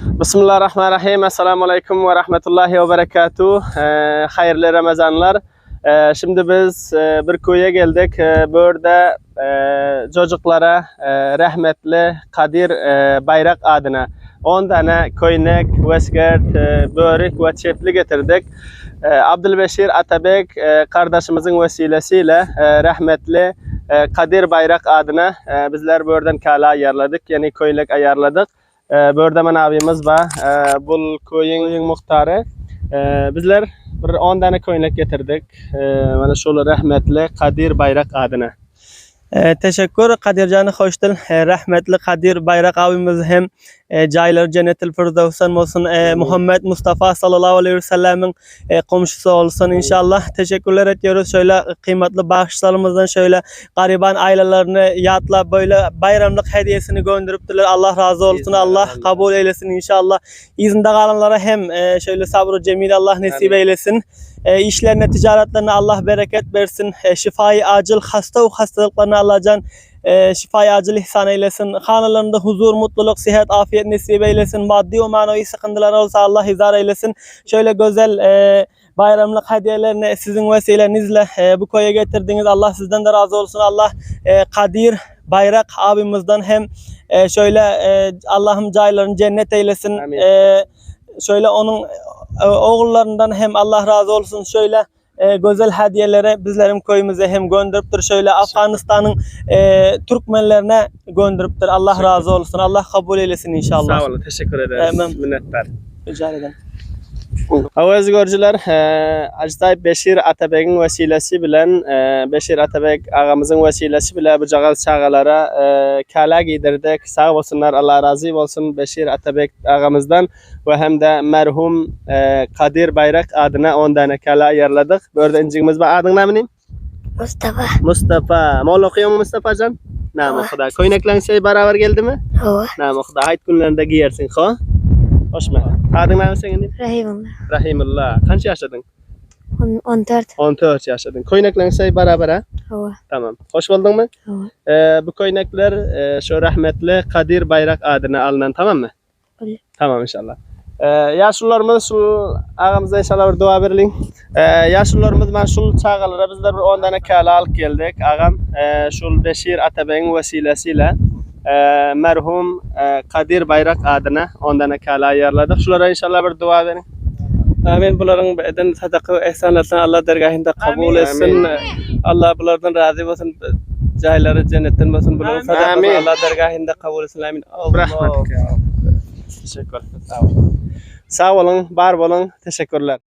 Bismillahirrahmanirrahim. Esselamu Aleyküm ve Rahmetullahi ve Berekatuhu. Ee, hayırlı Ramazanlar. Ee, şimdi biz e, bir köye geldik. Ee, burada e, çocuklara e, rahmetli Kadir e, Bayrak adına 10 tane koynek, veskert, e, börek ve çepli getirdik. E, Abdülbeşir Atabek e, kardeşimizin vesilesiyle e, rahmetli e, Kadir Bayrak adına e, bizler buradan kala ayarladık. Yani koynek ayarladık. E, burada men abimiz var. E, bu koyun muhtarı. E, bizler bir 10 tane koynek getirdik. Mana şol rahmetli Kadir Bayrak adına. E, teşekkür Kadircan'ı hoşdil. E, rahmetli Kadir Bayrak abimiz hem e, cayları cennetil firdevsen olsun. E, Muhammed Mustafa sallallahu aleyhi ve sellemin e, komşusu olsun inşallah. Teşekkürler ediyoruz. Şöyle kıymetli bağışlarımızdan şöyle gariban ailelerini yatla böyle bayramlık hediyesini gönderiptiler. Allah razı olsun. Allah kabul eylesin inşallah. İzinde kalanlara hem e, şöyle sabrı cemil Allah nasip eylesin. E, işlerine, ticaretlerine Allah bereket versin. E, şifayı acil hasta ve hastalıklarına Allah can e, şifayı acil ihsan eylesin. Hanalarında huzur, mutluluk, sıhhat, afiyet nasip eylesin. Maddi ve manevi sıkıntılar olsa Allah izar eylesin. Şöyle güzel e, bayramlık hediyelerini sizin vesilenizle e, bu koya getirdiniz. Allah sizden de razı olsun. Allah e, Kadir Bayrak abimizden hem e, şöyle e, Allah'ım caylarını cennet eylesin. Amin. E, şöyle onun oğullarından hem Allah razı olsun şöyle e, güzel hediyelere bizlerim köyümüze hem gönderiptir. Şöyle Afganistan'ın e, Türkmenlerine gönderiptir. Allah razı olsun. Allah kabul eylesin inşallah. Sağ olun. Teşekkür ederiz. Hemen. Minnettar. Rica ederim. Görücüler, e, Ajdayip Beşir Atabek'in vesilesi bilen, e, Beşir Atabek ağamızın vesilesi bile bu cağız çağalara e, kala giydirdik. Sağ olsunlar, Allah razı olsun Beşir Atabek ağamızdan ve hem de merhum e, Kadir Bayrak adına 10 tane kala ayarladık. Burada incimiz var. Adın ne benim? Mustafa. Mustafa. Mol okuyor mu Mustafa can? Nam okuda. Koynaklan şey beraber geldi mi? Hava. Nam okuda. Mu? Adın ne senin? Rahimullah. Rahimullah. Kaç yaşadın? On, 14. 14 yaşadın. Koynaklan şey beraber ha? Hava. Tamam. Hoş buldun mu? Hava. Ee, bu koynaklar e, şu rahmetli Kadir Bayrak adına alınan tamam mı? Olur. Tamam inşallah. Ee, yaşlılarımız şu ağamıza inşallah bir dua verelim. Ee, yaşlılarımız ben şu çağalara bizler bir 10 tane kala alıp geldik. Ağam e, şu Beşir Atabey'in vesilesiyle e, merhum e, Kadir Bayrak adına 10 tane kala ayarladık. Şulara inşallah bir dua verin. Amin. Bunların beden sadaka ihsanatını Allah dergahında kabul Amin. etsin. Allah bunlardan razı olsun. Cayları cennetten olsun. Bunların Amin. Allah dergahında kabul etsin. Amin. Allah. Rahmet. Teşekkür. Sağ olun. Sağ olun. Var olun. Teşekkürler.